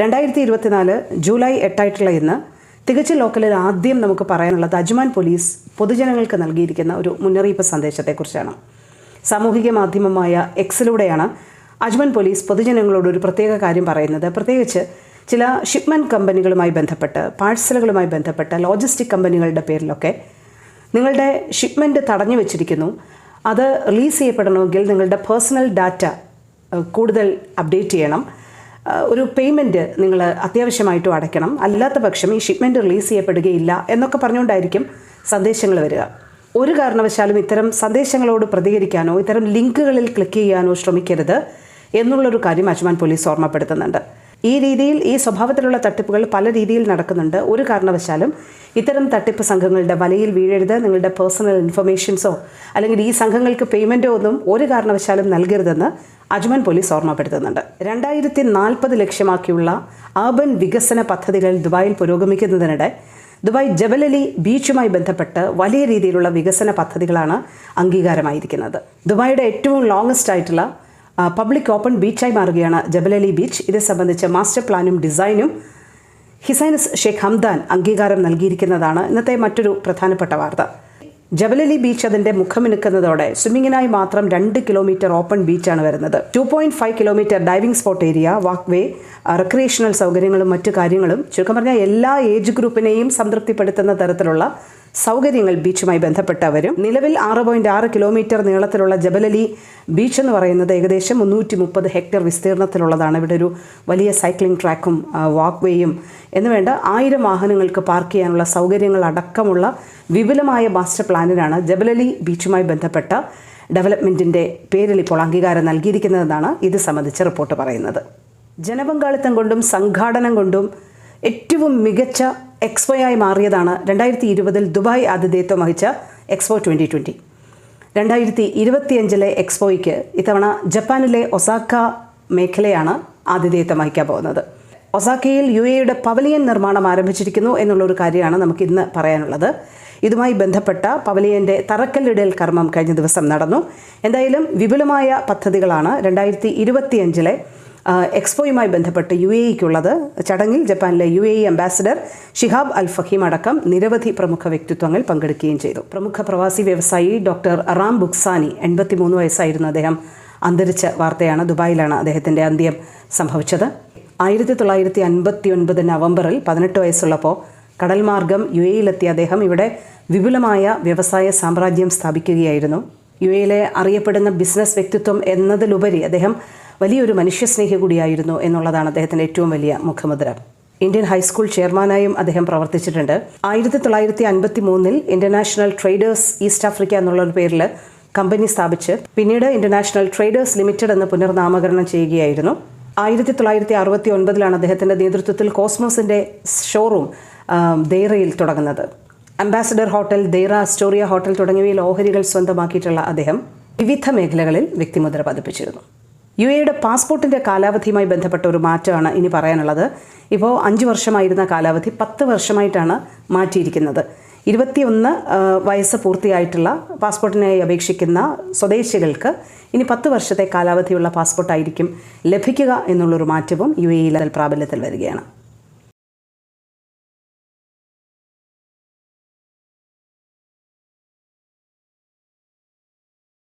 രണ്ടായിരത്തി ഇരുപത്തിനാല് ജൂലൈ എട്ടായിട്ടുള്ള ഇന്ന് തികച്ച ലോക്കലിൽ ആദ്യം നമുക്ക് പറയാനുള്ളത് അജ്മാൻ പോലീസ് പൊതുജനങ്ങൾക്ക് നൽകിയിരിക്കുന്ന ഒരു മുന്നറിയിപ്പ് സന്ദേശത്തെക്കുറിച്ചാണ്. സാമൂഹിക മാധ്യമമായ എക്സിലൂടെയാണ് അജ്മാൻ പോലീസ് പൊതുജനങ്ങളോട് ഒരു പ്രത്യേക കാര്യം പറയുന്നത്. പ്രത്യേകിച്ച് ചില ഷിപ്മെന്റ് കമ്പനികളുമായി ബന്ധപ്പെട്ട് പാഴ്സലുകളുമായി ബന്ധപ്പെട്ട് ലോജിസ്റ്റിക് കമ്പനികളുടെ പേരിലൊക്കെ നിങ്ങളുടെ ഷിപ്മെന്റ് തടഞ്ഞു വെച്ചിരിക്കുന്നു. അത് റിലീസ് ചെയ്യപ്പെടണമെങ്കിൽ നിങ്ങളുടെ പേഴ്സണൽ ഡാറ്റ കൂടുതൽ അപ്ഡേറ്റ് ചെയ്യണം. ഒരു പേയ്മെന്റ് നിങ്ങൾ അത്യാവശ്യമായിട്ടും അടയ്ക്കണം. അല്ലാത്ത പക്ഷം ഈ ഷിപ്മെന്റ് റിലീസ് ചെയ്യപ്പെടുകയില്ല എന്നൊക്കെ പറഞ്ഞുകൊണ്ടായിരിക്കും സന്ദേശങ്ങൾ വരിക. ഒരു കാരണവശാലും ഇത്തരം സന്ദേശങ്ങളോട് പ്രതികരിക്കാനോ ഇത്തരം ലിങ്കുകളിൽ ക്ലിക്ക് ചെയ്യാനോ ശ്രമിക്കരുത് എന്നുള്ളൊരു കാര്യം അജ്മാൻ പോലീസ് ഓർമ്മപ്പെടുത്തുന്നുണ്ട്. ഈ രീതിയിൽ ഈ സ്വഭാവത്തിലുള്ള തട്ടിപ്പുകൾ പല രീതിയിൽ നടക്കുന്നുണ്ട്. ഒരു കാരണവശാലും ഇത്തരം തട്ടിപ്പ് സംഘങ്ങളുടെ വലയിൽ വീഴരുത്. നിങ്ങളുടെ പേഴ്സണൽ ഇൻഫർമേഷൻസോ അല്ലെങ്കിൽ ഈ സംഘങ്ങൾക്ക് പേയ്മെന്റോ ഒന്നും ഒരു കാരണവശാലും നൽകരുതെന്ന് അജ്മൻ പോലീസ് ഓർമ്മപ്പെടുത്തുന്നുണ്ട്. രണ്ടായിരത്തി നാൽപ്പത് ലക്ഷ്യമാക്കിയുള്ള അർബൻ വികസന പദ്ധതികൾ ദുബായിൽ പുരോഗമിക്കുന്നതിനിടെ ദുബായ് ജബലലി ബീച്ചുമായി ബന്ധപ്പെട്ട് വലിയ രീതിയിലുള്ള വികസന പദ്ധതികളാണ് അംഗീകാരമായിരിക്കുന്നത്. ദുബായിയുടെ ഏറ്റവും ലോങ്ങസ്റ്റ് ആയിട്ടുള്ള പബ്ലിക് ഓപ്പൺ ബീച്ചായി മാറുകയാണ് ജബലലി ബീച്ച് ഇത് സംബന്ധിച്ച മാസ്റ്റർ പ്ലാനും ഡിസൈനും ഹിസൈനസ് ഷെയ്ഖ് ഹംദാൻ അംഗീകാരം നൽകിയിരിക്കുന്നതാണ്. ഇന്നത്തെ മറ്റൊരു പ്രധാനപ്പെട്ട വാർത്ത. ജബലലി ബീച്ച് അതിന്റെ മുഖമിനുക്കുന്നതോടെ സ്വിമ്മിങ്ങിനായി മാത്രം രണ്ട് കിലോമീറ്റർ ഓപ്പൺ ബീച്ചാണ് വരുന്നത്. Two point five kilometre diving spot area walkway recreational സൗകര്യങ്ങളും മറ്റു കാര്യങ്ങളും ചുരുക്കം പറഞ്ഞാൽ എല്ലാ ഏജ് ഗ്രൂപ്പിനെയും സംതൃപ്തിപ്പെടുത്തുന്ന തരത്തിലുള്ള സൗകര്യങ്ങൾ ബീച്ചുമായി ബന്ധപ്പെട്ടവരും നിലവിൽ ആറ് പോയിന്റ് ആറ് കിലോമീറ്റർ നീളത്തിലുള്ള ജബലലി ബീച്ച് എന്ന് പറയുന്നത് ഏകദേശം മുന്നൂറ്റി മുപ്പത് ഹെക്ടർ വിസ്തീർണത്തിലുള്ളതാണ്. ഇവിടെ ഒരു വലിയ സൈക്ലിംഗ് ട്രാക്കും വാക്ക് വേയും എന്നുവേണ്ട ആയിരം വാഹനങ്ങൾക്ക് പാർക്ക് ചെയ്യാനുള്ള സൗകര്യങ്ങൾ അടക്കമുള്ള വിപുലമായ മാസ്റ്റർ പ്ലാനിനാണ് ജബലലി ബീച്ചുമായി ബന്ധപ്പെട്ട ഡെവലപ്മെന്റിന്റെ പേരിൽ ഇപ്പോൾ അംഗീകാരം നൽകിയിരിക്കുന്നതെന്നാണ് ഇത് സംബന്ധിച്ച് റിപ്പോർട്ട് പറയുന്നത്. ജനപങ്കാളിത്തം കൊണ്ടും സംഘാടനം കൊണ്ടും ഏറ്റവും മികച്ച എക്സ്പോയായി മാറിയതാണ് രണ്ടായിരത്തി ഇരുപതിൽ ദുബായ് ആതിഥേയത്വം വഹിച്ച എക്സ്പോ ട്വന്റി ട്വന്റി രണ്ടായിരത്തി ഇരുപത്തിയഞ്ചിലെ എക്സ്പോയ്ക്ക് ഇത്തവണ ജപ്പാനിലെ ഒസാക്ക മേഖലയാണ് ആതിഥേയത്വം വഹിക്കാൻ പോകുന്നത്. ഒസാക്കയിൽ യു എയുടെ പവലിയൻ നിർമ്മാണം ആരംഭിച്ചിരിക്കുന്നു എന്നുള്ളൊരു കാര്യമാണ് നമുക്ക് ഇന്ന് പറയാനുള്ളത്. ഇതുമായി ബന്ധപ്പെട്ട പവലിയന്റെ തറക്കല്ലിടൽ കർമ്മം കഴിഞ്ഞ ദിവസം നടന്നു. എന്തായാലും വിപുലമായ പദ്ധതികളാണ് രണ്ടായിരത്തി ഇരുപത്തിയഞ്ചിലെ എക്സ്പോയുമായി ബന്ധപ്പെട്ട് യു എ ഇക്കുള്ളത് ചടങ്ങിൽ ജപ്പാനിലെ U A E ambassador Shihab Al Faheem അടക്കം നിരവധി പ്രമുഖ വ്യക്തിത്വങ്ങൾ പങ്കെടുക്കുകയും ചെയ്തു. പ്രമുഖ പ്രവാസി വ്യവസായി ഡോക്ടർ റാം ബുക്സാനി എൺപത്തിമൂന്ന് വയസ്സായിരുന്നു അദ്ദേഹം അന്തരിച്ച വാർത്തയാണ് ദുബായിലാണ് അദ്ദേഹത്തിന്റെ അന്ത്യം സംഭവിച്ചത്. ആയിരത്തി തൊള്ളായിരത്തി അൻപത്തി ഒൻപത് നവംബറിൽ പതിനെട്ട് വയസ്സുള്ളപ്പോൾ കടൽമാർഗം യു എയിലെത്തിയ അദ്ദേഹം ഇവിടെ വിപുലമായ വ്യവസായ സാമ്രാജ്യം സ്ഥാപിക്കുകയായിരുന്നു. യു എയിലെ അറിയപ്പെടുന്ന ബിസിനസ് വ്യക്തിത്വം എന്നതിലുപരി അദ്ദേഹം വലിയൊരു മനുഷ്യസ്നേഹി കൂടിയായിരുന്നു എന്നുള്ളതാണ് അദ്ദേഹത്തിന്റെ ഏറ്റവും വലിയ മുഖമുദ്ര. ഇന്ത്യൻ ഹൈസ്കൂൾ ചെയർമാനായും അദ്ദേഹം പ്രവർത്തിച്ചിട്ടുണ്ട്. ആയിരത്തി തൊള്ളായിരത്തി അൻപത്തി മൂന്നിൽ ഇന്റർനാഷണൽ ട്രേഡേഴ്സ് ഈസ്റ്റ് ആഫ്രിക്ക എന്നുള്ള ഒരു പേരിൽ കമ്പനി സ്ഥാപിച്ച് പിന്നീട് ഇന്റർനാഷണൽ ട്രേഡേഴ്സ് ലിമിറ്റഡ് എന്ന് പുനർനാമകരണം ചെയ്യുകയായിരുന്നു. ആയിരത്തി തൊള്ളായിരത്തി അറുപത്തി ഒൻപതിലാണ് അദ്ദേഹത്തിന്റെ നേതൃത്വത്തിൽ കോസ്മോസിന്റെ ഷോറൂം ദെയ്റയിൽ തുടങ്ങുന്നത്. Ambassador hotel Deira Astoria hotel തുടങ്ങിയവയിൽ ഓഹരികൾ സ്വന്തമാക്കിയിട്ടുള്ള അദ്ദേഹം വിവിധ മേഖലകളിൽ വ്യക്തിമുദ്ര പതിപ്പിച്ചിരുന്നു. യു എയുടെ പാസ്പോർട്ടിന്റെ കാലാവധിയുമായി ബന്ധപ്പെട്ട ഒരു മാറ്റമാണ് ഇനി പറയാനുള്ളത്. ഇപ്പോൾ അഞ്ച് വർഷമായിരുന്ന കാലാവധി പത്ത് വർഷമായിട്ടാണ് മാറ്റിയിരിക്കുന്നത്. ഇരുപത്തിയൊന്ന് വയസ്സ് പൂർത്തിയായിട്ടുള്ള പാസ്പോർട്ടിനായി അപേക്ഷിക്കുന്ന സ്വദേശികൾക്ക് ഇനി പത്ത് വർഷത്തെ കാലാവധിയുള്ള പാസ്പോർട്ടായിരിക്കും ലഭിക്കുക എന്നുള്ളൊരു മാറ്റവും യു എയിൽ പ്രാബല്യത്തിൽ വരികയാണ്.